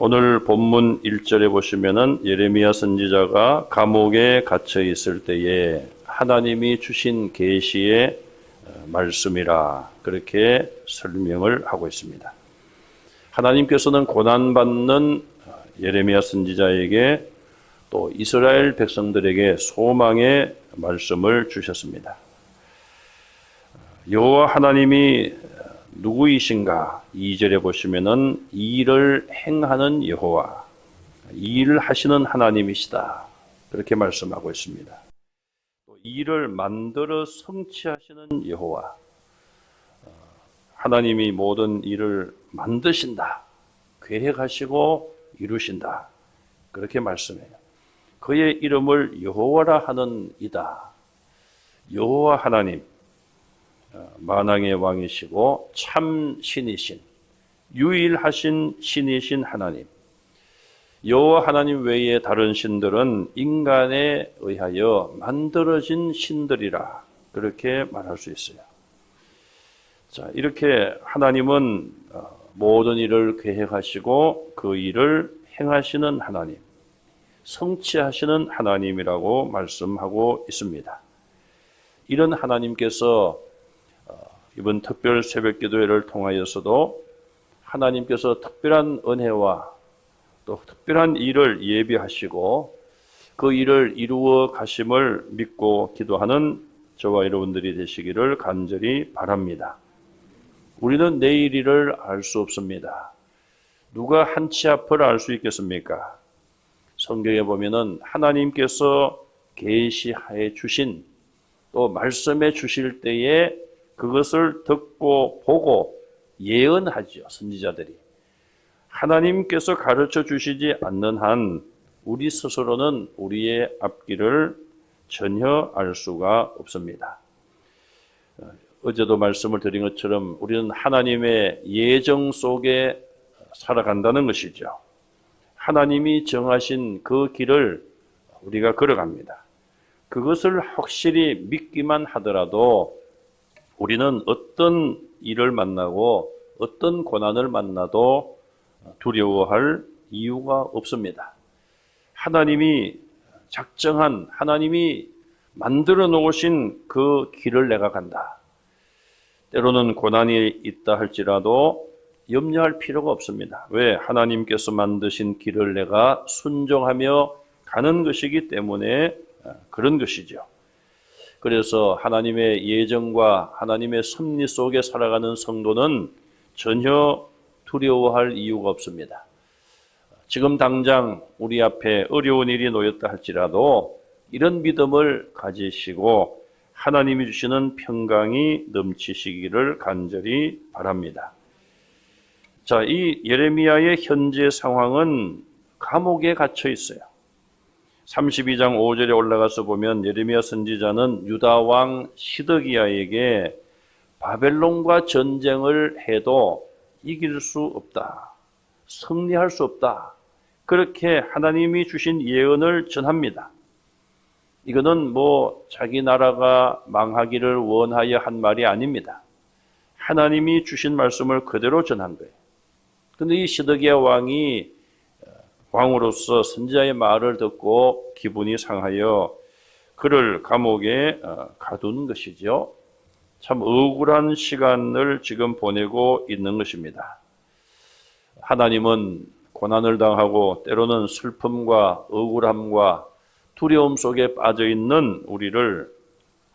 오늘 본문 1절에 보시면은 예레미야 선지자가 감옥에 갇혀 있을 때에 하나님이 주신 계시의 어, 말씀이라 그렇게 설명을 하고 있습니다. 하나님께서는 고난 받는 어, 예레미야 선지자에게 또 이스라엘 백성들에게 소망의 말씀을 주셨습니다. 여호와 하나님이 누구이신가? 2절에 보시면은 이 일을 행하는 여호와, 이 일을 하시는 하나님이시다. 그렇게 말씀하고 있습니다. 일을 만들어 성취하시는 여호와, 어, 하나님이 모든 일을 만드신다. 계획하시고 이루신다. 그렇게 말씀해요. 그의 이름을 여호와라 하는 이다. 여호와 하나님, 어, 만왕의 왕이시고 참 신이신 유일하신 신이신 하나님. 여호와 하나님 외에 다른 신들은 인간에 의하여 만들어진 신들이라 그렇게 말할 수 있어요. 자, 이렇게 하나님은 어, 모든 일을 계획하시고 그 일을 행하시는 하나님, 성취하시는 하나님이라고 말씀하고 있습니다. 이런 하나님께서 어, 이번 특별 새벽 기도회를 통하여서도 하나님께서 특별한 은혜와 또 특별한 일을 예비하시고 그 일을 이루어 가심을 믿고 기도하는 저와 여러분들이 되시기를 간절히 바랍니다. 우리는 내일 일을 알 수 없습니다. 누가 한 치 앞을 알 수 있겠습니까? 성경에 보면은 하나님께서 계시하여 주신 또 말씀해 주실 때에 그것을 듣고 보고 예언하지요, 선지자들이. 하나님께서 가르쳐 주시지 않는 한 우리 스스로는 우리의 앞길을 전혀 알 수가 없습니다. 어제도 말씀을 드린 것처럼 우리는 하나님의 예정 속에 살아간다는 것이죠. 하나님이 정하신 그 길을 우리가 걸어갑니다. 그것을 확실히 믿기만 하더라도 우리는 어떤 일을 만나고 어떤 고난을 만나도 두려워할 이유가 없습니다. 하나님이 작정한 하나님이 만들어 놓으신 그 길을 내가 간다. 때로는 고난이 있다 할지라도 염려할 필요가 없습니다. 왜? 하나님께서 만드신 길을 내가 순종하며 가는 것이기 때문에 그런 것이죠. 그래서 하나님의 예정과 하나님의 섭리 속에 살아가는 성도는 전혀 두려워할 이유가 없습니다. 지금 당장 우리 앞에 어려운 일이 놓였다 할지라도 이런 믿음을 가지시고 하나님이 주시는 평강이 넘치시기를 간절히 바랍니다. 자, 이 예레미야의 현재 상황은 감옥에 갇혀 있어요. 32장 5절에 올라가서 보면 예레미야 선지자는 유다 왕 시드기야에게 바벨론과 전쟁을 해도 이길 수 없다. 승리할 수 없다. 그렇게 하나님이 주신 예언을 전합니다. 이거는 뭐 자기 나라가 망하기를 원하여 한 말이 아닙니다. 하나님이 주신 말씀을 그대로 전한 거예요. 근데 이 시드기야 왕이 왕으로서 선지자의 말을 듣고 기분이 상하여 그를 감옥에 어, 가둔 것이죠. 참 억울한 시간을 지금 보내고 있는 것입니다. 하나님은 고난을 당하고 때로는 슬픔과 억울함과 두려움 속에 빠져 있는 우리를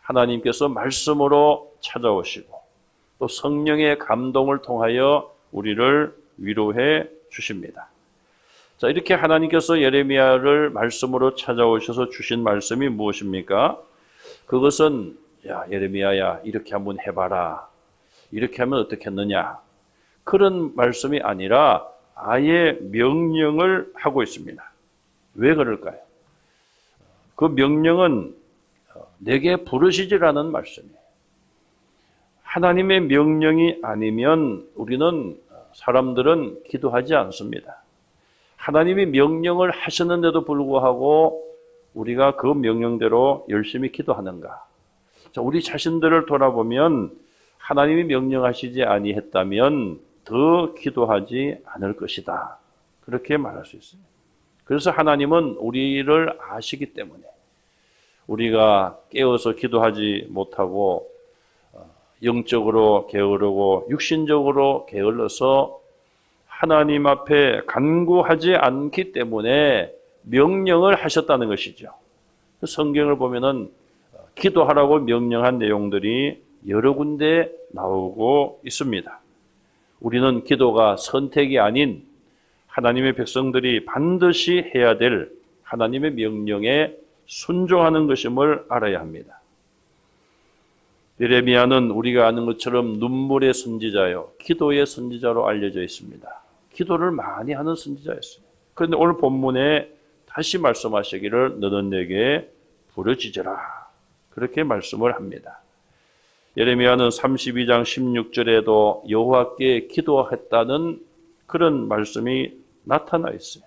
하나님께서 말씀으로 찾아오시고 또 성령의 감동을 통하여 우리를 위로해 주십니다. 자, 이렇게 하나님께서 예레미야를 말씀으로 찾아오셔서 주신 말씀이 무엇입니까? 그것은 야, 예레미야야, 이렇게 한번 해 봐라. 이렇게 하면 어떻겠느냐. 그런 말씀이 아니라 아예 명령을 하고 있습니다. 왜 그럴까요? 그 명령은 내게 부르시지라는 말씀이에요. 하나님의 명령이 아니면 우리는 사람들은 기도하지 않습니다. 하나님이 명령을 하셨는데도 불구하고 우리가 그 명령대로 열심히 기도하는가? 자, 우리 자신들을 돌아보면 하나님이 명령하시지 아니했다면 더 기도하지 않을 것이다. 그렇게 말할 수 있어요. 그래서 하나님은 우리를 아시기 때문에 우리가 깨어서 기도하지 못하고 어, 영적으로 게으르고 육신적으로 게을러서 하나님 앞에 간구하지 않기 때문에 명령을 하셨다는 것이죠. 성경을 보면은 기도하라고 명령한 내용들이 여러 군데 나오고 있습니다. 우리는 기도가 선택이 아닌 하나님의 백성들이 반드시 해야 될 하나님의 명령에 순종하는 것임을 알아야 합니다. 예레미야는 우리가 아는 것처럼 눈물의 선지자요, 기도의 선지자로 알려져 있습니다. 기도를 많이 하는 선지자였어요. 그런데 오늘 본문에 다시 말씀하시기를 너는 내게 부르짖으라. 그렇게 말씀을 합니다. 예레미야는 32장 16절에도 여호와께 기도했다는 그런 말씀이 나타나 있어요.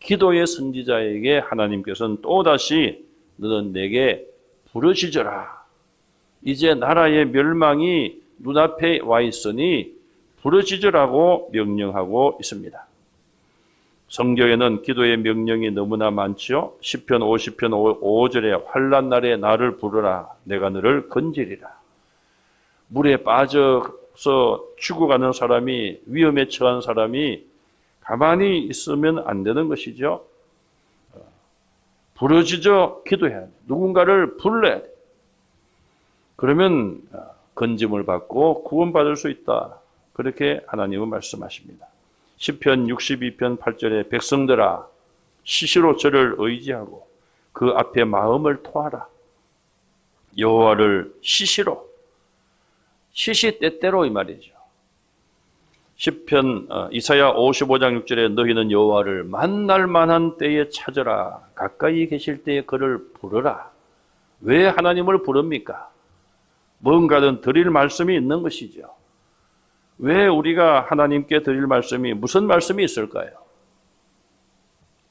기도의 선지자에게 하나님께서는 또다시 너는 내게 부르짖어라. 이제 나라의 멸망이 눈앞에 와 있으니 부르짖으라고 명령하고 있습니다. 성경에는 기도의 명령이 너무나 많지요. 10편 50편 5절에 환란 날에 나를 부르라 내가 너를 건지리라. 물에 빠져서 죽어가는 사람이 위험에 처한 사람이 가만히 있으면 안 되는 것이죠. 부르짖어 기도해야 돼. 누군가를 불러야 돼. 그러면 건짐을 받고 구원받을 수 있다. 그렇게 하나님은 말씀하십니다. 10편 62편 8절에 백성들아 시시로 저를 의지하고 그 앞에 마음을 토하라. 여호와를 시시로 시시 때때로 이 말이죠. 10편 어, 이사야 55장 6절에 너희는 여호와를 만날 만한 때에 찾으라. 가까이 계실 때에 그를 부르라. 왜 하나님을 부릅니까? 뭔가든 드릴 말씀이 있는 것이죠. 왜 우리가 하나님께 드릴 말씀이 무슨 말씀이 있을까요?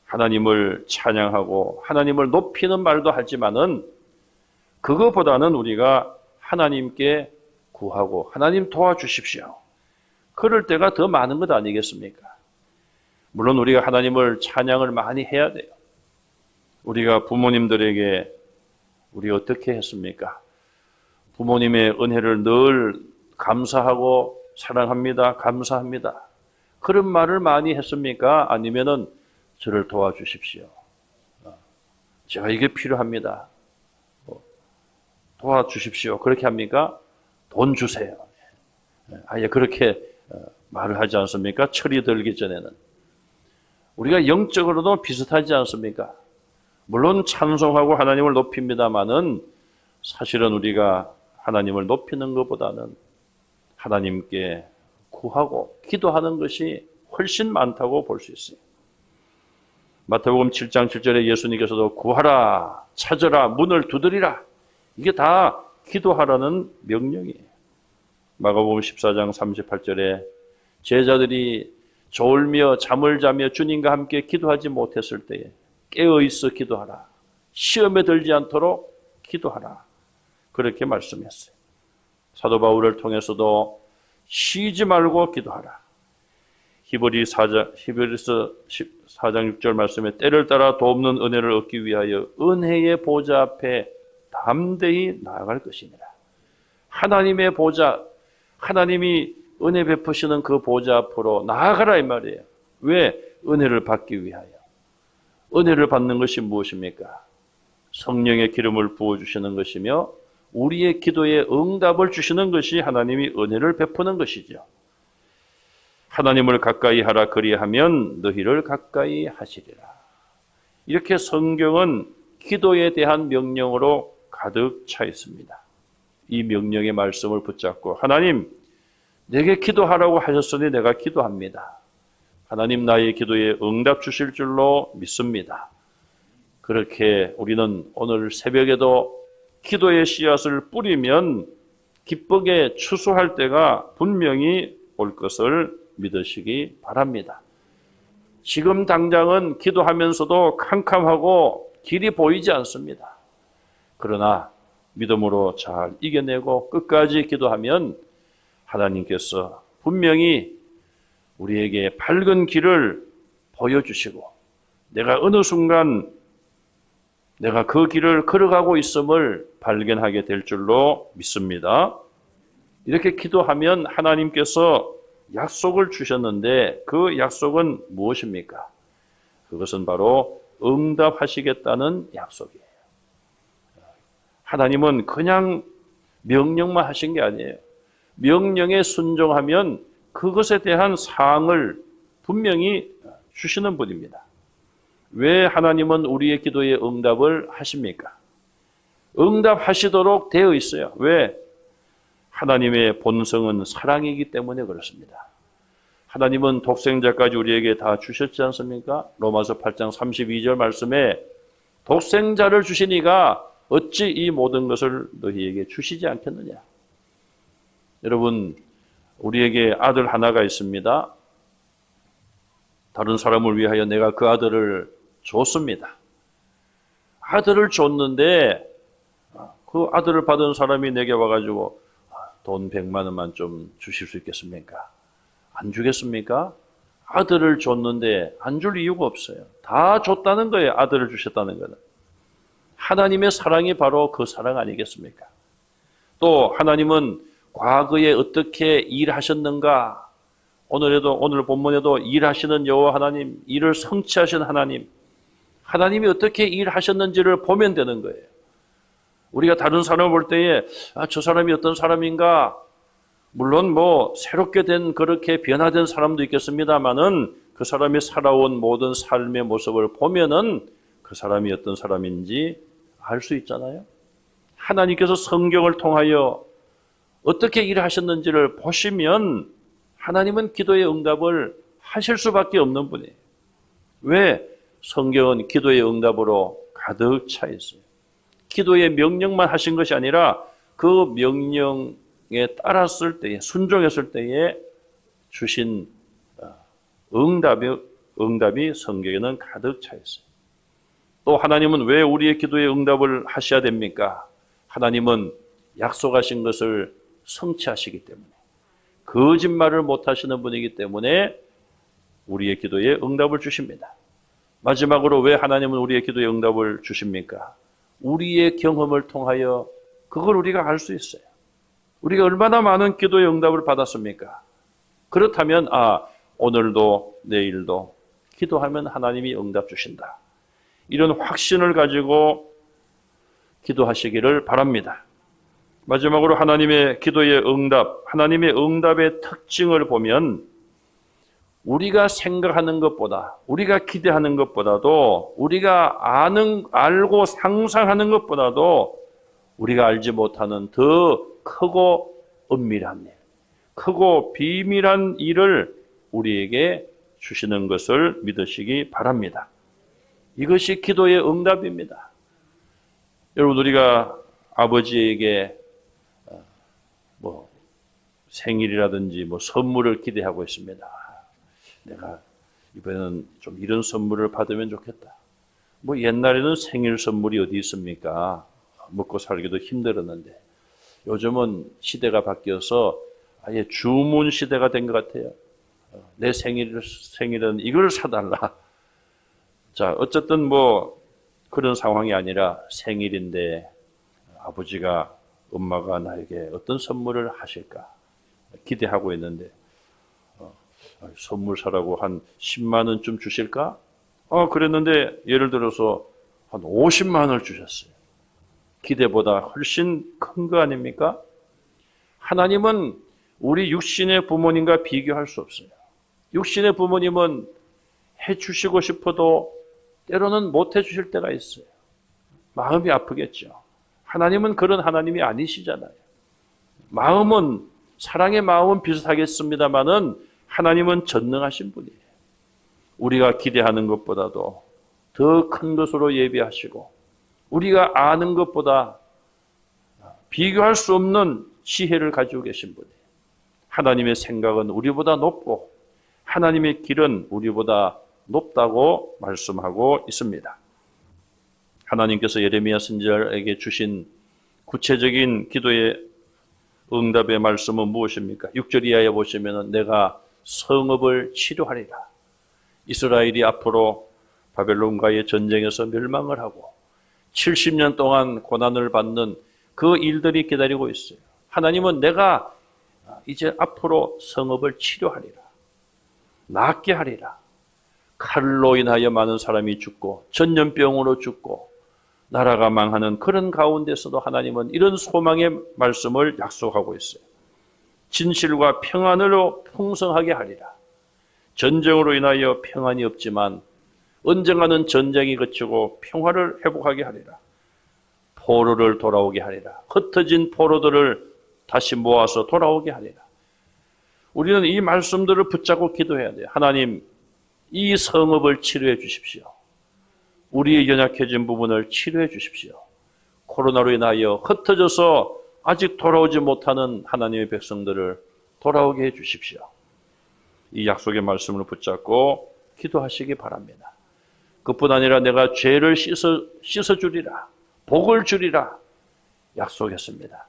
하나님을 찬양하고 하나님을 높이는 말도 하지만은 그거보다는 우리가 하나님께 구하고 하나님 도와주십시오. 그럴 때가 더 많은 것 아니겠습니까? 물론 우리가 하나님을 찬양을 많이 해야 돼요. 우리가 부모님들에게 우리 어떻게 했습니까? 부모님의 은혜를 늘 감사하고 사랑합니다. 감사합니다. 그런 말을 많이 했습니까? 아니면은 저를 도와주십시오. 어, 제가 이게 필요합니다. 뭐, 도와주십시오. 그렇게 합니까? 돈 주세요. 예, 아예 그렇게 어, 말을 하지 않습니까? 철이 들기 전에는. 우리가 영적으로도 비슷하지 않습니까? 물론 찬송하고 하나님을 높입니다만은 사실은 우리가 하나님을 높이는 것보다는 하나님께 구하고 기도하는 것이 훨씬 많다고 볼 수 있어요. 마태복음 7장 7절에 예수님께서도 구하라, 찾으라, 문을 두드리라. 이게 다 기도하라는 명령이에요. 마가복음 14장 38절에 제자들이 졸며 잠을 자며 주님과 함께 기도하지 못했을 때에 깨어 있어 기도하라. 시험에 들지 않도록 기도하라. 그렇게 말씀했어요. 사도 바울을 통해서도 쉬지 말고 기도하라. 히브리 4장, 히브리서 4장 6절 말씀에 때를 따라 돕는 은혜를 얻기 위하여 은혜의 보좌 앞에 담대히 나아갈 것이니라. 하나님의 보좌, 하나님이 은혜 베푸시는 그 보좌 앞으로 나아가라 이 말이에요. 왜? 은혜를 받기 위하여. 은혜를 받는 것이 무엇입니까? 성령의 기름을 부어주시는 것이며 우리의 기도에 응답을 주시는 것이 하나님이 은혜를 베푸는 것이죠. 하나님을 가까이 하라 그리하면 너희를 가까이 하시리라. 이렇게 성경은 기도에 대한 명령으로 가득 차 있습니다. 이 명령의 말씀을 붙잡고 하나님 내게 기도하라고 하셨으니 내가 기도합니다. 하나님 나의 기도에 응답 주실 줄로 믿습니다. 그렇게 우리는 오늘 새벽에도 기도의 씨앗을 뿌리면 기쁘게 추수할 때가 분명히 올 것을 믿으시기 바랍니다. 지금 당장은 기도하면서도 캄캄하고 길이 보이지 않습니다. 그러나 믿음으로 잘 이겨내고 끝까지 기도하면 하나님께서 분명히 우리에게 밝은 길을 보여주시고 내가 어느 순간 내가 그 길을 걸어가고 있음을 발견하게 될 줄로 믿습니다. 이렇게 기도하면 하나님께서 약속을 주셨는데 그 약속은 무엇입니까? 그것은 바로 응답하시겠다는 약속이에요. 하나님은 그냥 명령만 하신 게 아니에요. 명령에 순종하면 그것에 대한 사항을 분명히 주시는 분입니다. 왜 하나님은 우리의 기도에 응답을 하십니까? 응답하시도록 되어 있어요. 왜? 하나님의 본성은 사랑이기 때문에 그렇습니다. 하나님은 독생자까지 우리에게 다 주셨지 않습니까? 로마서 8장 32절 말씀에 독생자를 주시니가 어찌 이 모든 것을 너희에게 주시지 않겠느냐? 여러분, 우리에게 아들 하나가 있습니다. 다른 사람을 위하여 내가 그 아들을 줬습니다. 아들을 줬는데 그 아들을 받은 사람이 내게 와가지고 돈 100만 원만 좀 주실 수 있겠습니까? 안 주겠습니까? 아들을 줬는데 안 줄 이유가 없어요. 다 줬다는 거예요. 아들을 주셨다는 거는. 하나님의 사랑이 바로 그 사랑 아니겠습니까? 또 하나님은 과거에 어떻게 일하셨는가? 오늘에도 오늘 본문에도 일하시는 여호와 하나님, 일을 성취하신 하나님, 하나님이 어떻게 일하셨는지를 보면 되는 거예요. 우리가 다른 사람을 볼 때에 아, 저 사람이 어떤 사람인가? 물론 뭐 새롭게 된 그렇게 변화된 사람도 있겠습니다만은 그 사람이 살아온 모든 삶의 모습을 보면은 그 사람이 어떤 사람인지 알 수 있잖아요. 하나님께서 성경을 통하여 어떻게 일하셨는지를 보시면 하나님은 기도의 응답을 하실 수밖에 없는 분이에요. 왜? 성경은 기도의 응답으로 가득 차 있어요. 기도의 명령만 하신 것이 아니라 그 명령에 따랐을 때에 순종했을 때에 주신 어, 응답이 응답이 성경에는 가득 차 있어요. 또 하나님은 왜 우리의 기도에 응답을 하셔야 됩니까? 하나님은 약속하신 것을 성취하시기 때문에 거짓말을 못 하시는 분이기 때문에 우리의 기도에 응답을 주십니다. 마지막으로 왜 하나님은 우리의 기도에 응답을 주십니까? 우리의 경험을 통하여 그걸 우리가 알 수 있어요. 우리가 얼마나 많은 기도의 응답을 받았습니까? 그렇다면 아 오늘도 내일도 기도하면 하나님이 응답 주신다. 이런 확신을 가지고 기도하시기를 바랍니다. 마지막으로 하나님의 기도의 응답, 하나님의 응답의 특징을 보면 우리가 생각하는 것보다, 우리가 기대하는 것보다도, 우리가 아는, 알고 상상하는 것보다도 우리가 알지 못하는 더 크고 은밀한 일, 크고 비밀한 일을 우리에게 주시는 것을 믿으시기 바랍니다. 이것이 기도의 응답입니다. 여러분, 우리가 아버지에게 어, 뭐 생일이라든지 뭐 선물을 기대하고 있습니다. 내가 이번에는 좀 이런 선물을 받으면 좋겠다. 뭐 옛날에는 생일 선물이 어디 있습니까? 먹고 살기도 힘들었는데 요즘은 시대가 바뀌어서 아예 주문 시대가 된 것 같아요. 어, 내 생일 생일은 이걸 사달라. 자 어쨌든 뭐 그런 상황이 아니라 생일인데 아버지가 엄마가 나에게 어떤 선물을 하실까 기대하고 있는데 선물 사라고 한 10만 원쯤 주실까? 어, 그랬는데 예를 들어서 한 50만 원을 주셨어요. 기대보다 훨씬 큰 거 아닙니까? 하나님은 우리 육신의 부모님과 비교할 수 없어요. 육신의 부모님은 해 주시고 싶어도 때로는 못 해 주실 때가 있어요. 마음이 아프겠죠. 하나님은 그런 하나님이 아니시잖아요. 마음은 사랑의 마음은 비슷하겠습니다만은 하나님은 전능하신 분이에요. 우리가 기대하는 것보다도 더 큰 것으로 예비하시고 우리가 아는 것보다 비교할 수 없는 지혜를 가지고 계신 분이에요. 하나님의 생각은 우리보다 높고 하나님의 길은 우리보다 높다고 말씀하고 있습니다. 하나님께서 예레미야 선지자에게 주신 구체적인 기도의 응답의 말씀은 무엇입니까? 6절 이하에 보시면 내가 성읍을 치료하리라. 이스라엘이 앞으로 바벨론과의 전쟁에서 멸망을 하고 70년 동안 고난을 받는 그 일들이 기다리고 있어요. 하나님은 내가 이제 앞으로 성읍을 치료하리라. 낫게 하리라. 칼로 인하여 많은 사람이 죽고 전염병으로 죽고 나라가 망하는 그런 가운데서도 하나님은 이런 소망의 말씀을 약속하고 있어요. 진실과 평안으로 풍성하게 하리라. 전쟁으로 인하여 평안이 없지만 언젠가는 전쟁이 그치고 평화를 회복하게 하리라. 포로를 돌아오게 하리라. 흩어진 포로들을 다시 모아서 돌아오게 하리라. 우리는 이 말씀들을 붙잡고 기도해야 돼요. 하나님, 이 성읍을 치료해 주십시오. 우리의 연약해진 부분을 치료해 주십시오. 코로나로 인하여 흩어져서 아직 돌아오지 못하는 하나님의 백성들을 돌아오게 해 주십시오. 이 약속의 말씀을 붙잡고 기도하시기 바랍니다. 그뿐 아니라 내가 죄를 씻어, 씻어 주리라. 복을 주리라. 약속했습니다.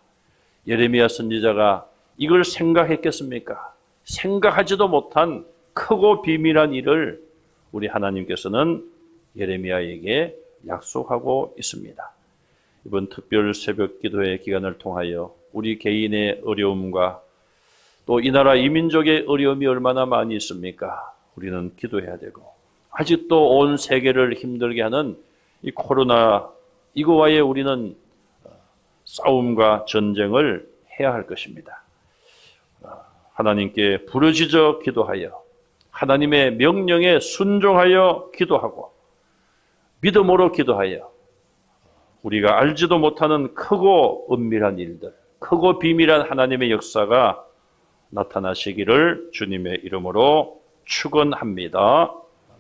예레미야 선지자가 이걸 생각했겠습니까? 생각하지도 못한 크고 비밀한 일을 우리 하나님께서는 예레미야에게 약속하고 있습니다. 이번 특별 새벽 기도회 기간을 통하여 우리 개인의 어려움과 또 이 나라 이민족의 어려움이 얼마나 많이 있습니까? 우리는 기도해야 되고 아직도 온 세계를 힘들게 하는 이 코로나 이거와의 우리는 싸움과 전쟁을 해야 할 것입니다. 하나님께 부르짖어 기도하여 하나님의 명령에 순종하여 기도하고 믿음으로 기도하여 우리가 알지도 못하는 크고 은밀한 일들, 크고 비밀한 하나님의 역사가 나타나시기를 주님의 이름으로 축원합니다.